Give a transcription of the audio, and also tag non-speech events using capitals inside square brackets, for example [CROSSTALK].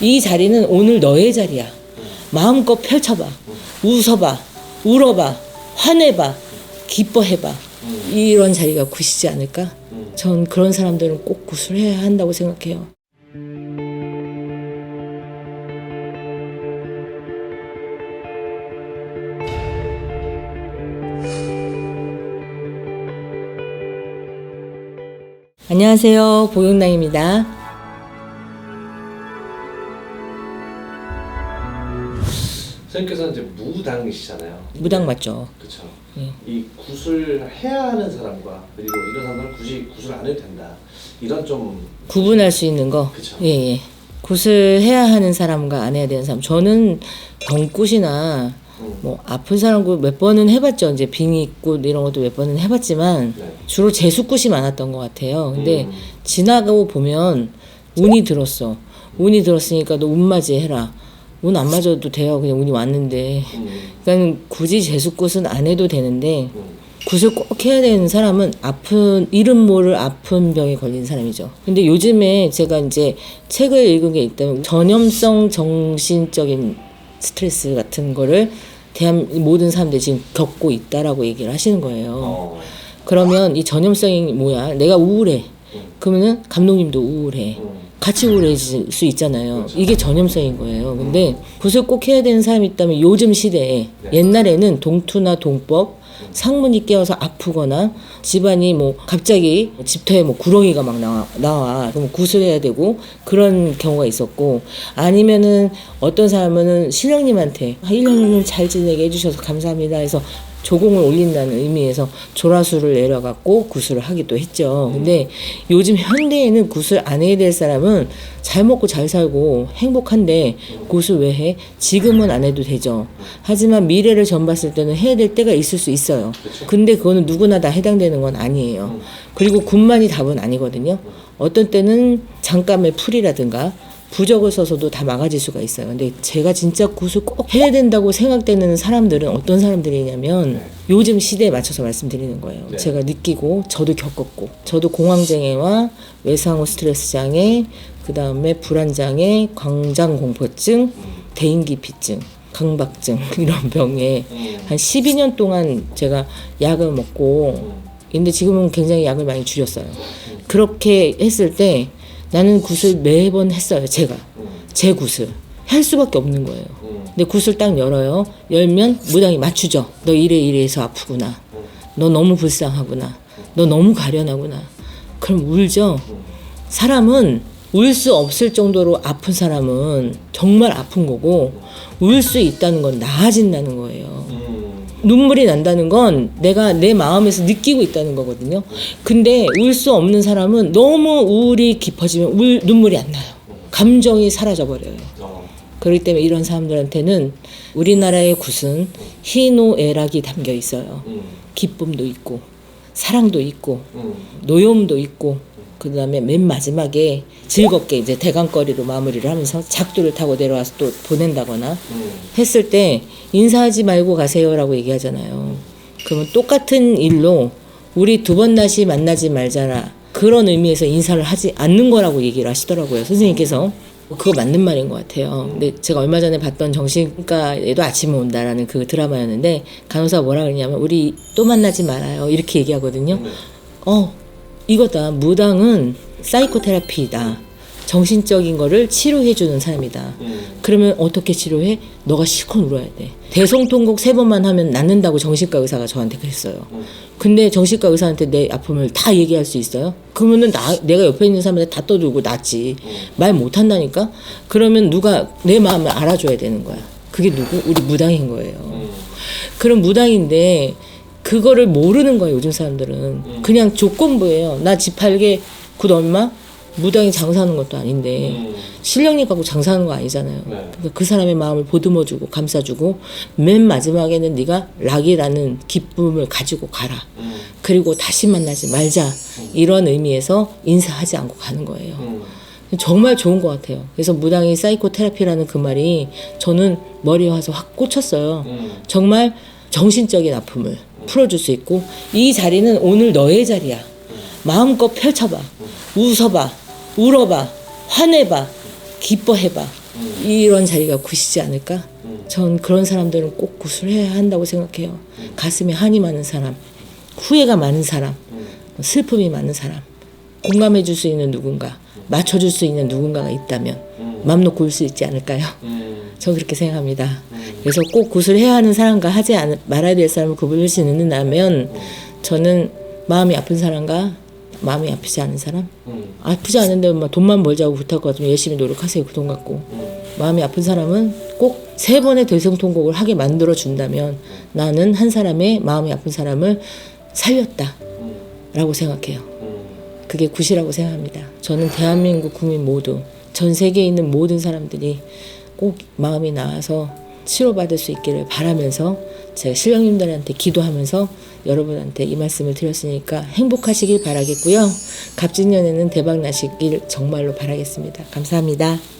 이 자리는 오늘 너의 자리야. 마음껏 펼쳐봐. 웃어봐. 울어봐. 화내봐. 기뻐해봐. 이런 자리가 굿이지 않을까? 전 그런 사람들은 꼭 굿을 해야 한다고 생각해요. 안녕하세요. 보영랑입니다. 선생님께서는 이제 무당이시잖아요. 무당 맞죠? 그렇죠. 예. 이 굿을 해야 하는 사람과 그리고 이런 사람들은 굳이 굿을 안 해도 된다. 이런 좀 구분할 수 있는 거. 그쵸. 예, 예. 굿을 해야 하는 사람과 안 해야 되는 사람. 저는 병굿이나 음, 뭐 아픈 사람 굿몇 번은 해봤죠. 이제 빙의굿 이런 것도 몇 번은 해봤지만 네. 주로 재수굿이 많았던 것 같아요. 근데 음. 지나가고 보면 운이 들었어. 운이 들었으니까 너 운맞이 해라. 운 안 맞아도 돼요. 그냥 운이 왔는데. 음, 그러니까 굳이 재수굿은 안 해도 되는데 음, 굿을 꼭 해야 되는 사람은 아픈 이름 모를 아픈 병에 걸린 사람이죠. 근데 요즘에 제가 이제 책을 읽은 게 있다면 전염성 정신적인 스트레스 같은 거를 대한 모든 사람들이 지금 겪고 있다라고 얘기를 하시는 거예요. 어, 그러면 이 전염성이 뭐야? 내가 우울해. 음, 그러면은 감독님도 우울해. 음, 같이 우울해질 수 있잖아요. 그렇죠. 이게 전염성인 거예요. 근데 굿을 꼭 해야 되는 사람이 있다면 요즘 시대에 네. 옛날에는 동투나 동법 상문이 깨어서 아프거나 집안이 뭐 갑자기 집터에 뭐 구렁이가 막 나와, 나와 그럼 굿을 해야 되고 그런 경우가 있었고 아니면은 어떤 사람은 신령님한테 아, 1년 1년 잘 지내게 해주셔서 감사합니다 해서 조공을 올린다는 의미에서 조라수를 내려갖고 구슬을 하기도 했죠. 근데 요즘 현대에는 구슬 안 해야 될 사람은 잘 먹고 잘 살고 행복한데 구슬 왜 해? 지금은 안 해도 되죠. 하지만 미래를 전 봤을 때는 해야 될 때가 있을 수 있어요. 근데 그거는 누구나 다 해당되는 건 아니에요. 그리고 굿만이 답은 아니거든요. 어떤 때는 잠깐의 풀이라든가 부적을 써서도 다 막아질 수가 있어요. 근데 제가 진짜 굿을 꼭 해야 된다고 생각되는 사람들은 어떤 사람들이냐면 요즘 시대에 맞춰서 말씀드리는 거예요. 네. 제가 느끼고 저도 겪었고 저도 공황장애와 외상후 스트레스 장애, 그 다음에 불안장애, 광장공포증, 대인기피증, 강박증 [LAUGHS] 이런 병에 음, 한 12년 동안 제가 약을 먹고 근데 지금은 굉장히 약을 많이 줄였어요. 그렇게 했을 때 나는 굿을 매번 했어요. 제가 음, 제 굿을 할 수밖에 없는 거예요. 음, 근데 굿을 딱 열어요. 열면 무당이 맞추죠. 너 이래 이래해서 아프구나. 너 너무 불쌍하구나. 너 너무 가련하구나. 그럼 울죠. 사람은 울 수 없을 정도로 아픈 사람은 정말 아픈 거고 울 수 있다는 건 나아진다는 거예요. 음, 눈물이 난다는 건 내가 내 마음에서 느끼고 있다는 거거든요. 근데 울 수 없는 사람은 너무 우울이 깊어지면 울, 눈물이 안 나요. 감정이 사라져 버려요. 어, 그렇기 때문에 이런 사람들한테는 우리나라의 굿은 희노애락이 담겨 있어요. 음, 기쁨도 있고 사랑도 있고 음, 노여움도 있고 그 다음에 맨 마지막에 즐겁게 이제 대강거리로 마무리를 하면서 작두를 타고 내려와서 또 보낸다거나 음, 했을 때 인사하지 말고 가세요라고 얘기하잖아요. 그러면 똑같은 일로 우리 두 번 다시 만나지 말자라 그런 의미에서 인사를 하지 않는 거라고 얘기를 하시더라고요. 선생님께서. 그거 맞는 말인 것 같아요. 근데 제가 얼마 전에 봤던 정신과에도 아침에 온다라는 그 드라마였는데 간호사가 뭐라 그러냐면 우리 또 만나지 말아요. 이렇게 얘기하거든요. 네. 어, 이거다. 무당은 사이코테라피다. 정신적인 거를 치료해주는 사람이다. 음, 그러면 어떻게 치료해? 너가 실컷 울어야 돼. 대성통곡 세 번만 하면 낫는다고 정신과 의사가 저한테 그랬어요. 음. 근데 정신과 의사한테 내 아픔을 다 얘기할 수 있어요? 그러면은 나, 내가 옆에 있는 사람한테 다 떠들고 낫지. 말 못한다니까? 그러면 누가 내 마음을 알아줘야 되는 거야. 그게 누구? 우리 무당인 거예요. 음, 그런 무당인데 그거를 모르는 거예요 요즘 사람들은 그냥 조건부예요 나 집 팔게 굿 얼마 무당이 장사하는 것도 아닌데 음, 실력님 갖고 장사하는 거 아니잖아요 네. 그러니까 그 사람의 마음을 보듬어주고 감싸주고 맨 마지막에는 네가 락이라는 기쁨을 가지고 가라 음, 그리고 다시 만나지 말자 이런 의미에서 인사하지 않고 가는 거예요 음, 정말 좋은 것 같아요. 그래서 무당이 사이코테라피라는 그 말이 저는 머리에 와서 확 꽂혔어요. 음, 정말 정신적인 아픔을 풀어줄 수 있고 이 자리는 오늘 너의 자리야. 마음껏 펼쳐봐. 웃어봐. 울어봐. 화내봐. 기뻐해봐. 음. 이런 자리가 굿이지 않을까? 음. 전 그런 사람들은 꼭 구술해야 한다고 생각해요. 가슴에 한이 많은 사람, 후회가 많은 사람, 음. 슬픔이 많은 사람, 공감해 줄 수 있는 누군가, 맞춰 줄 수 있는 누군가가 있다면 음. 맘 놓고 울 수 있지 않을까요? 음. 전 그렇게 생각합니다. 음. 그래서 꼭 구술해야 하는 사람과 하지 않, 말아야 될 사람을 구분할 수 있는다면 저는 마음이 아픈 사람과 마음이 아프지 않은 사람 음. 아프지 않은데 막 돈만 벌자고 부탁 같으면 열심히 노력하세요 그 돈 갖고 음. 마음이 아픈 사람은 꼭 세 번의 대성통곡을 하게 만들어 준다면 나는 한 사람의 마음이 아픈 사람을 살렸다 음. 라고 생각해요 음. 그게 굿이라고 생각합니다 저는 대한민국 국민 모두 전 세계에 있는 모든 사람들이 꼭 마음이 나아서 치료받을 수 있기를 바라면서 제가 신령님들한테 기도하면서 여러분한테 이 말씀을 드렸으니까 행복하시길 바라겠고요. 갑진년에는 대박 나시길 정말로 바라겠습니다. 감사합니다.